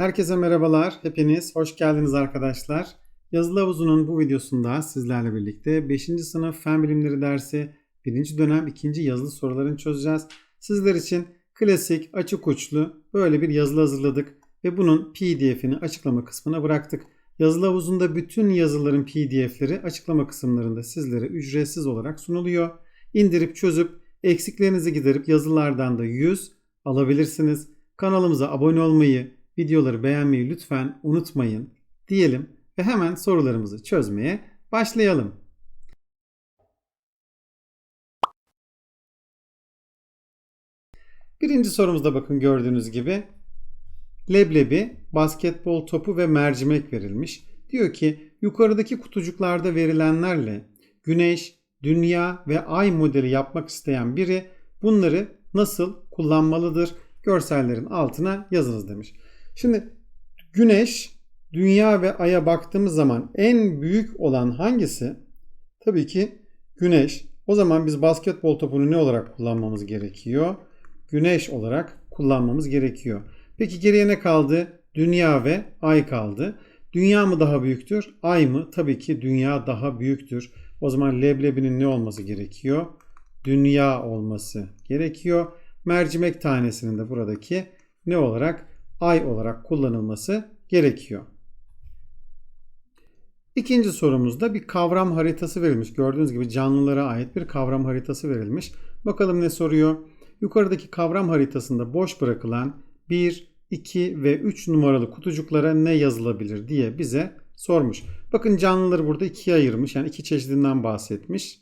Herkese merhabalar. Hepiniz hoş geldiniz arkadaşlar. Yazılı havuzunun bu videosunda sizlerle birlikte 5. sınıf fen bilimleri dersi 1. dönem 2. yazılı sorularını çözeceğiz. Sizler için klasik açık uçlu böyle bir yazılı hazırladık ve bunun pdf'ini açıklama kısmına bıraktık. Yazılı havuzunda bütün yazıların pdf'leri açıklama kısımlarında sizlere ücretsiz olarak sunuluyor. İndirip çözüp eksiklerinizi giderip yazılardan da 100 alabilirsiniz. Kanalımıza abone olmayı, videoları beğenmeyi lütfen unutmayın diyelim ve hemen sorularımızı çözmeye başlayalım. Birinci sorumuzda bakın gördüğünüz gibi leblebi, basketbol topu ve mercimek verilmiş. Diyor ki yukarıdaki kutucuklarda verilenlerle güneş, dünya ve ay modeli yapmak isteyen biri bunları nasıl kullanmalıdır? Görsellerin altına yazınız demiş. Şimdi güneş, dünya ve aya baktığımız zaman en büyük olan hangisi? Tabii ki güneş. O zaman biz basketbol topunu ne olarak kullanmamız gerekiyor? Güneş olarak kullanmamız gerekiyor. Peki geriye ne kaldı? Dünya ve ay kaldı. Dünya mı daha büyüktür? Ay mı? Tabii ki dünya daha büyüktür. O zaman leblebinin ne olması gerekiyor? Dünya olması gerekiyor. Mercimek tanesinin de buradaki ne olarak? Ay olarak kullanılması gerekiyor. İkinci sorumuzda bir kavram haritası verilmiş. Gördüğünüz gibi canlılara ait bir kavram haritası verilmiş. Bakalım ne soruyor? Yukarıdaki kavram haritasında boş bırakılan 1, 2 ve 3 numaralı kutucuklara ne yazılabilir diye bize sormuş. Bakın canlıları burada ikiye ayırmış. Yani iki çeşidinden bahsetmiş.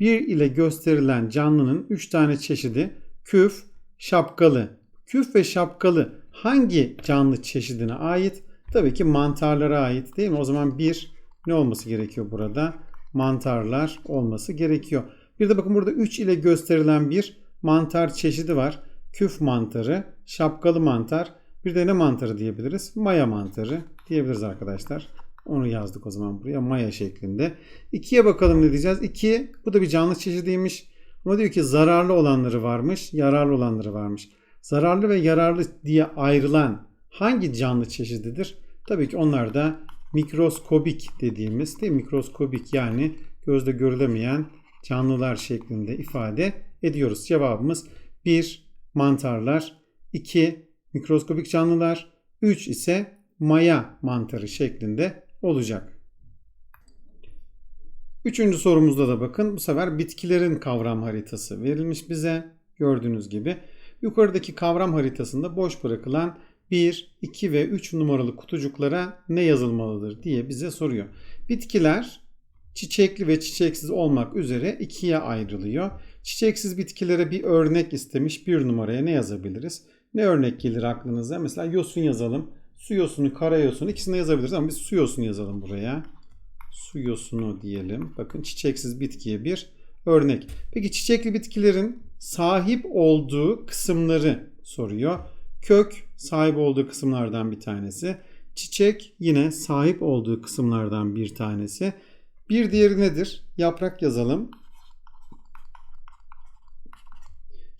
1 ile gösterilen canlının 3 tane çeşidi küf, şapkalı. Küf ve şapkalı hangi canlı çeşidine ait? Tabii ki mantarlara ait değil mi? O zaman bir ne olması gerekiyor burada? Mantarlar olması gerekiyor. Bir de bakın burada 3 ile gösterilen bir mantar çeşidi var. Küf mantarı, şapkalı mantar, bir de ne mantarı diyebiliriz? Maya mantarı diyebiliriz arkadaşlar. Onu yazdık o zaman buraya maya şeklinde. 2'ye bakalım ne diyeceğiz? 2 bu da bir canlı çeşidiymiş. Ama diyor ki zararlı olanları varmış, yararlı olanları varmış. Zararlı ve yararlı diye ayrılan hangi canlı çeşididir? Tabii ki onlar da mikroskobik dediğimiz değil mi? Mikroskobik yani gözle görülemeyen canlılar şeklinde ifade ediyoruz. Cevabımız 1 mantarlar, 2 mikroskobik canlılar, 3 ise maya mantarı şeklinde olacak. Üçüncü sorumuzda da bakın bu sefer bitkilerin kavram haritası verilmiş bize. Gördüğünüz gibi yukarıdaki kavram haritasında boş bırakılan 1, 2 ve 3 numaralı kutucuklara ne yazılmalıdır diye bize soruyor. Bitkiler çiçekli ve çiçeksiz olmak üzere ikiye ayrılıyor. Çiçeksiz bitkilere bir örnek istemiş bir numaraya ne yazabiliriz? Ne örnek gelir aklınıza? Mesela yosun yazalım. Su yosunu, kara yosunu ikisini yazabiliriz ama biz su yosunu yazalım buraya. Su yosunu diyelim. Bakın çiçeksiz bitkiye bir örnek. Peki çiçekli bitkilerin sahip olduğu kısımları soruyor. Kök sahip olduğu kısımlardan bir tanesi. Çiçek yine sahip olduğu kısımlardan bir tanesi. Bir diğeri nedir? Yaprak yazalım.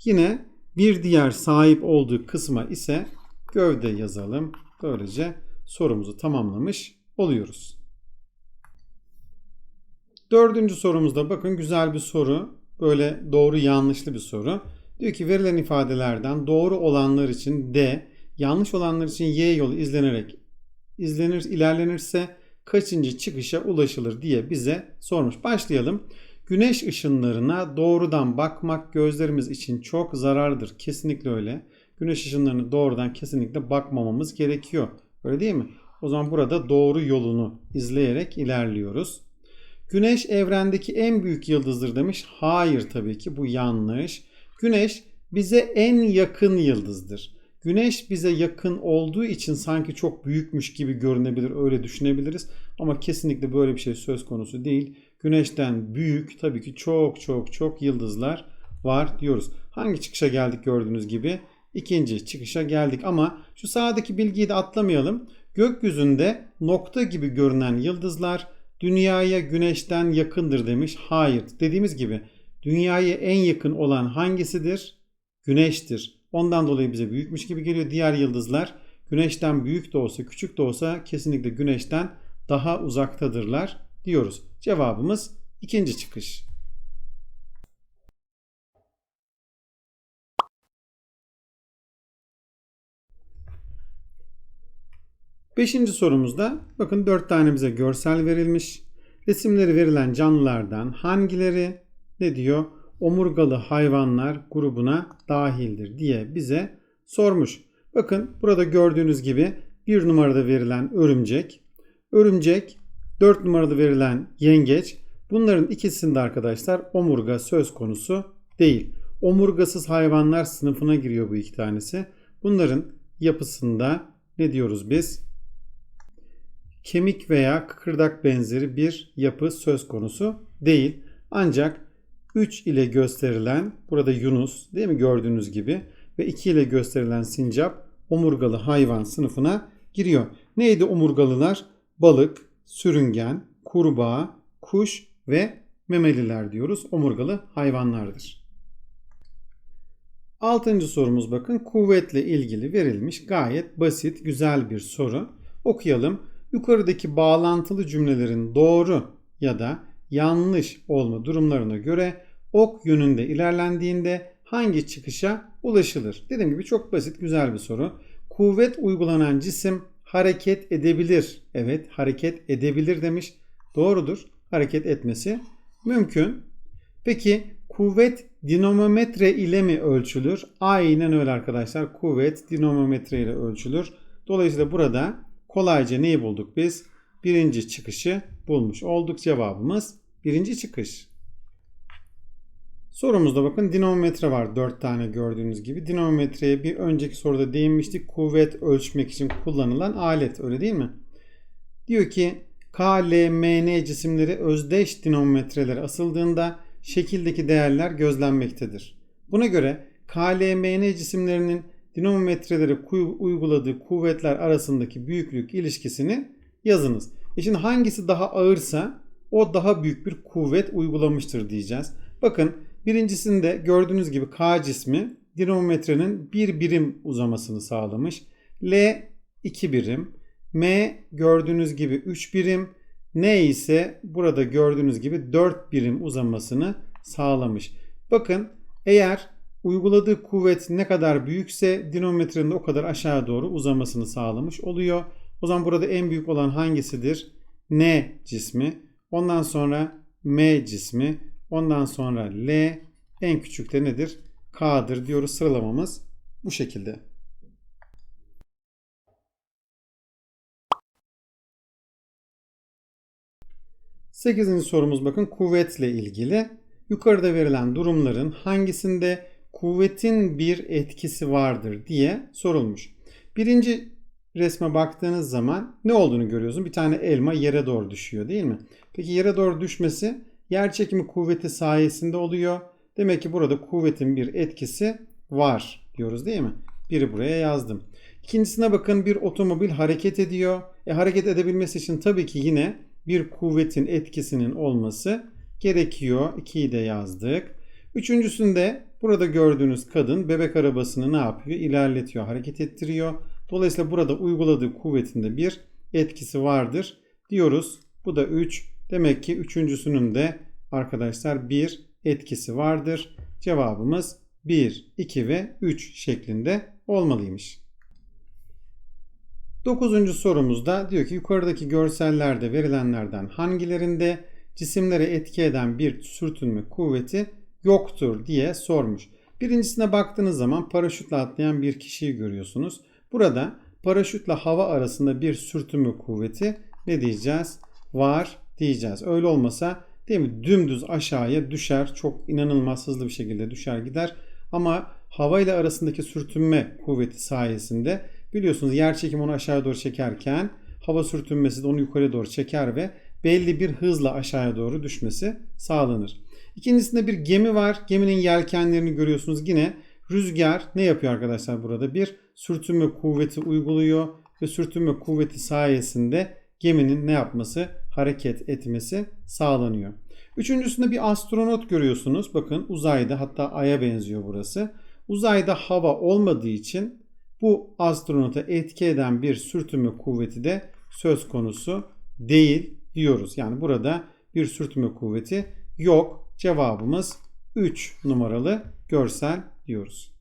Yine bir diğer sahip olduğu kısma ise gövde yazalım. Böylece sorumuzu tamamlamış oluyoruz. Dördüncü sorumuzda bakın güzel bir soru. Böyle doğru yanlışlı bir soru. Diyor ki verilen ifadelerden doğru olanlar için D, yanlış olanlar için Y yolu izlenerek izlenir ilerlenirse kaçıncı çıkışa ulaşılır diye bize sormuş. Başlayalım. Güneş ışınlarına doğrudan bakmak gözlerimiz için çok zararlıdır. Kesinlikle öyle. Güneş ışınlarını doğrudan kesinlikle bakmamamız gerekiyor. Öyle değil mi? O zaman burada doğru yolunu izleyerek ilerliyoruz. Güneş evrendeki en büyük yıldızdır demiş. Hayır tabii ki bu yanlış. Güneş bize en yakın yıldızdır. Güneş bize yakın olduğu için sanki çok büyükmüş gibi görünebilir, öyle düşünebiliriz. Ama kesinlikle böyle bir şey söz konusu değil. Güneşten büyük tabii ki çok çok çok yıldızlar var diyoruz. Hangi çıkışa geldik gördüğünüz gibi? İkinci çıkışa geldik ama şu sağdaki bilgiyi de atlamayalım. Gökyüzünde nokta gibi görünen yıldızlar dünyaya güneşten yakındır demiş. Hayır dediğimiz gibi dünyaya en yakın olan hangisidir? Güneştir. Ondan dolayı bize büyükmüş gibi geliyor. Diğer yıldızlar güneşten büyük de olsa küçük de olsa kesinlikle güneşten daha uzaktadırlar diyoruz. Cevabımız ikinci çıkış. Beşinci sorumuzda bakın dört tane bize görsel verilmiş. Resimleri verilen canlılardan hangileri ne diyor? Omurgalı hayvanlar grubuna dahildir diye bize sormuş. Bakın burada gördüğünüz gibi bir numarada verilen örümcek, örümcek, dört numarada verilen yengeç. Bunların ikisinde arkadaşlar omurga söz konusu değil. Omurgasız hayvanlar sınıfına giriyor bu iki tanesi. Bunların yapısında ne diyoruz biz? Kemik veya kıkırdak benzeri bir yapı söz konusu değil. Ancak 3 ile gösterilen burada Yunus değil mi gördüğünüz gibi ve 2 ile gösterilen sincap omurgalı hayvan sınıfına giriyor. Neydi omurgalılar? Balık, sürüngen, kurbağa, kuş ve memeliler diyoruz. Omurgalı hayvanlardır. Altıncı sorumuz bakın kuvvetle ilgili verilmiş gayet basit güzel bir soru. Okuyalım yukarıdaki bağlantılı cümlelerin doğru ya da yanlış olma durumlarına göre ok yönünde ilerlendiğinde hangi çıkışa ulaşılır? Dediğim gibi çok basit güzel bir soru. Kuvvet uygulanan cisim hareket edebilir. Evet hareket edebilir demiş. Doğrudur. Hareket etmesi mümkün. Peki kuvvet dinamometre ile mi ölçülür? Aynen öyle arkadaşlar. Kuvvet dinamometre ile ölçülür. Dolayısıyla burada kolayca neyi bulduk biz? Birinci çıkışı bulmuş olduk. Cevabımız birinci çıkış. Sorumuzda bakın dinamometre var 4 tane gördüğünüz gibi. Dinamometreye bir önceki soruda değinmiştik. Kuvvet ölçmek için kullanılan alet öyle değil mi? Diyor ki KLMN cisimleri özdeş dinamometrelere asıldığında şekildeki değerler gözlenmektedir. Buna göre KLMN cisimlerinin dinamometrelere uyguladığı kuvvetler arasındaki büyüklük ilişkisini yazınız. E şimdi hangisi daha ağırsa o daha büyük bir kuvvet uygulamıştır diyeceğiz. Bakın birincisinde gördüğünüz gibi K cismi dinamometrenin bir birim uzamasını sağlamış. L 2 birim. M gördüğünüz gibi 3 birim. N ise burada gördüğünüz gibi 4 birim uzamasını sağlamış. Bakın eğer uyguladığı kuvvet ne kadar büyükse dinamometrenin de o kadar aşağı doğru uzamasını sağlamış oluyor. O zaman burada en büyük olan hangisidir? N cismi. Ondan sonra M cismi. Ondan sonra L. En küçük de nedir? K'dır diyoruz. Sıralamamız bu şekilde. Sekizinci sorumuz bakın kuvvetle ilgili. Yukarıda verilen durumların hangisinde kuvvetin bir etkisi vardır diye sorulmuş. Birinci resme baktığınız zaman ne olduğunu görüyorsun. Bir tane elma yere doğru düşüyor değil mi? Peki yere doğru düşmesi yer çekimi kuvveti sayesinde oluyor. Demek ki burada kuvvetin bir etkisi var diyoruz değil mi? Biri buraya yazdım. İkincisine bakın bir otomobil hareket ediyor. E, hareket edebilmesi için tabii ki yine bir kuvvetin etkisinin olması gerekiyor. 2'yi de yazdık. Üçüncüsünde burada gördüğünüz kadın bebek arabasını ne yapıyor? İlerletiyor, hareket ettiriyor. Dolayısıyla burada uyguladığı kuvvetinde bir etkisi vardır diyoruz. Bu da 3. Demek ki üçüncüsünün de arkadaşlar bir etkisi vardır. Cevabımız 1, 2 ve 3 şeklinde olmalıymış. Dokuzuncu sorumuzda diyor ki yukarıdaki görsellerde verilenlerden hangilerinde cisimlere etki eden bir sürtünme kuvveti yoktur diye sormuş. Birincisine baktığınız zaman paraşütle atlayan bir kişiyi görüyorsunuz. Burada paraşütle hava arasında bir sürtünme kuvveti ne diyeceğiz? Var diyeceğiz. Öyle olmasa değil mi? Dümdüz aşağıya düşer. Çok inanılmaz hızlı bir şekilde düşer gider. Ama hava ile arasındaki sürtünme kuvveti sayesinde biliyorsunuz yer çekimi onu aşağıya doğru çekerken hava sürtünmesi de onu yukarı doğru çeker ve belli bir hızla aşağıya doğru düşmesi sağlanır. İkincisinde bir gemi var. Geminin yelkenlerini görüyorsunuz. Yine rüzgar ne yapıyor arkadaşlar burada? Bir sürtünme kuvveti uyguluyor ve sürtünme kuvveti sayesinde geminin ne yapması? Hareket etmesi sağlanıyor. Üçüncüsünde bir astronot görüyorsunuz. Bakın uzayda hatta aya benziyor burası. Uzayda hava olmadığı için bu astronota etki eden bir sürtünme kuvveti de söz konusu değil diyoruz. Yani burada bir sürtünme kuvveti yok. Cevabımız 3 numaralı görsel diyoruz.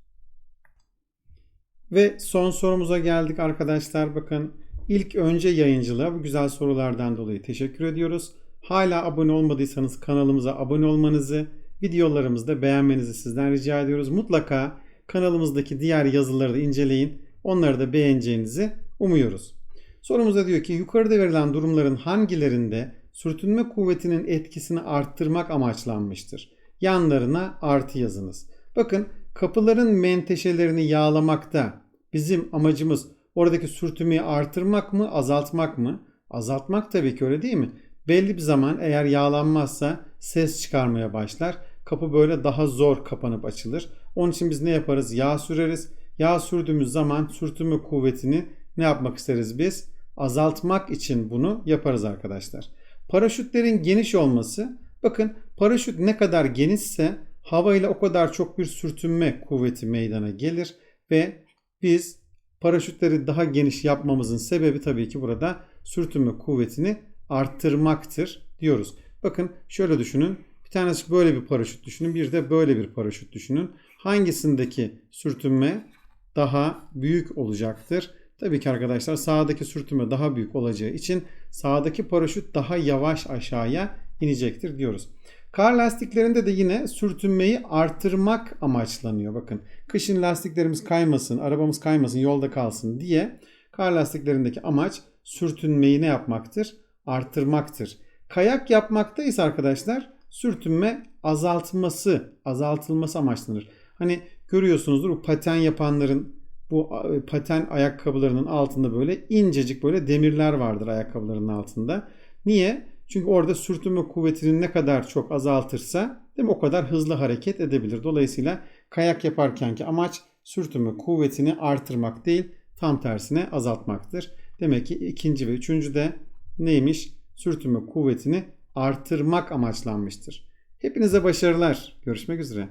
Ve son sorumuza geldik arkadaşlar. Bakın ilk önce yayıncılığa bu güzel sorulardan dolayı teşekkür ediyoruz. Hala abone olmadıysanız kanalımıza abone olmanızı, videolarımızı da beğenmenizi sizden rica ediyoruz. Mutlaka kanalımızdaki diğer yazıları da inceleyin. Onları da beğeneceğinizi umuyoruz. Sorumuzda diyor ki yukarıda verilen durumların hangilerinde sürtünme kuvvetinin etkisini arttırmak amaçlanmıştır? Yanlarına artı yazınız. Bakın kapıların menteşelerini yağlamakta bizim amacımız oradaki sürtünmeyi artırmak mı azaltmak mı? Azaltmak tabii ki öyle değil mi? Belli bir zaman eğer yağlanmazsa ses çıkarmaya başlar. Kapı böyle daha zor kapanıp açılır. Onun için biz ne yaparız? Yağ süreriz. Yağ sürdüğümüz zaman sürtünme kuvvetini ne yapmak isteriz biz? Azaltmak için bunu yaparız arkadaşlar. Paraşütlerin geniş olması bakın paraşüt ne kadar genişse hava ile o kadar çok bir sürtünme kuvveti meydana gelir ve biz paraşütleri daha geniş yapmamızın sebebi tabii ki burada sürtünme kuvvetini arttırmaktır diyoruz. Bakın şöyle düşünün. Bir tanesi böyle bir paraşüt düşünün. Bir de böyle bir paraşüt düşünün. Hangisindeki sürtünme daha büyük olacaktır? Tabii ki arkadaşlar sağdaki sürtünme daha büyük olacağı için sağdaki paraşüt daha yavaş aşağıya inecektir diyoruz. Kar lastiklerinde de yine sürtünmeyi artırmak amaçlanıyor. Bakın kışın lastiklerimiz kaymasın, arabamız kaymasın, yolda kalsın diye kar lastiklerindeki amaç sürtünmeyi ne yapmaktır? Artırmaktır. Kayak yapmakta ise arkadaşlar sürtünme azaltması, azaltılması amaçlanır. Hani görüyorsunuzdur bu paten yapanların bu paten ayakkabılarının altında böyle incecik böyle demirler vardır ayakkabılarının altında. Niye? Çünkü orada sürtünme kuvvetini ne kadar çok azaltırsa değil mi, o kadar hızlı hareket edebilir. Dolayısıyla kayak yaparkenki amaç sürtünme kuvvetini artırmak değil tam tersine azaltmaktır. Demek ki ikinci ve üçüncü de neymiş? Sürtünme kuvvetini artırmak amaçlanmıştır. Hepinize başarılar. Görüşmek üzere.